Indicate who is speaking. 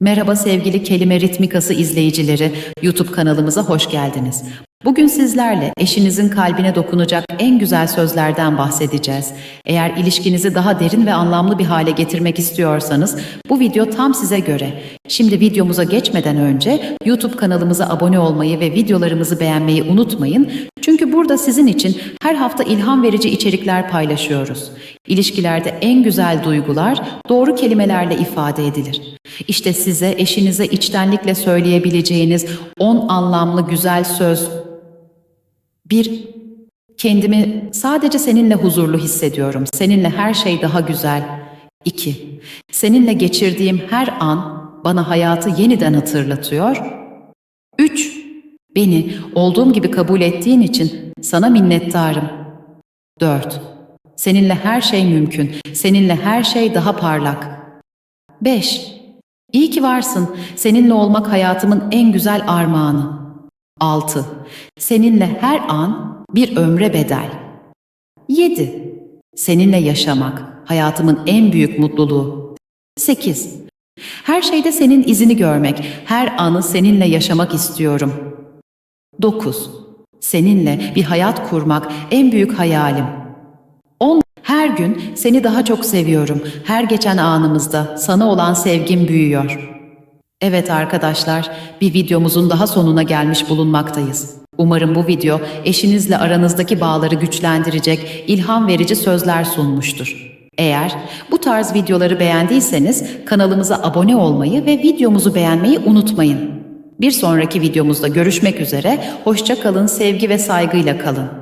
Speaker 1: Merhaba sevgili Kelime Ritmikası izleyicileri, YouTube kanalımıza hoş geldiniz. Bugün sizlerle eşinizin kalbine dokunacak en güzel sözlerden bahsedeceğiz. Eğer ilişkinizi daha derin ve anlamlı bir hale getirmek istiyorsanız bu video tam size göre. Şimdi videomuza geçmeden önce YouTube kanalımıza abone olmayı ve videolarımızı beğenmeyi unutmayın. Çünkü burada sizin için her hafta ilham verici içerikler paylaşıyoruz. İlişkilerde en güzel duygular doğru kelimelerle ifade edilir. İşte size eşinize içtenlikle söyleyebileceğiniz 10 anlamlı güzel söz. 1. Kendimi sadece seninle huzurlu hissediyorum. Seninle her şey daha güzel. 2. Seninle geçirdiğim her an bana hayatı yeniden hatırlatıyor. 3. Beni olduğum gibi kabul ettiğin için sana minnettarım. 4. Seninle her şey mümkün. Seninle her şey daha parlak. 5. İyi ki varsın. Seninle olmak hayatımın en güzel armağanı. 6. Seninle her an bir ömre bedel. 7. Seninle yaşamak hayatımın en büyük mutluluğu. 8. Her şeyde senin izini görmek, her anı seninle yaşamak istiyorum. 9. Seninle bir hayat kurmak en büyük hayalim. 10. Her gün seni daha çok seviyorum. Her geçen anımızda sana olan sevgim büyüyor. Evet arkadaşlar, bir videomuzun daha sonuna gelmiş bulunmaktayız. Umarım bu video eşinizle aranızdaki bağları güçlendirecek, ilham verici sözler sunmuştur. Eğer bu tarz videoları beğendiyseniz kanalımıza abone olmayı ve videomuzu beğenmeyi unutmayın. Bir sonraki videomuzda görüşmek üzere, hoşça kalın, sevgi ve saygıyla kalın.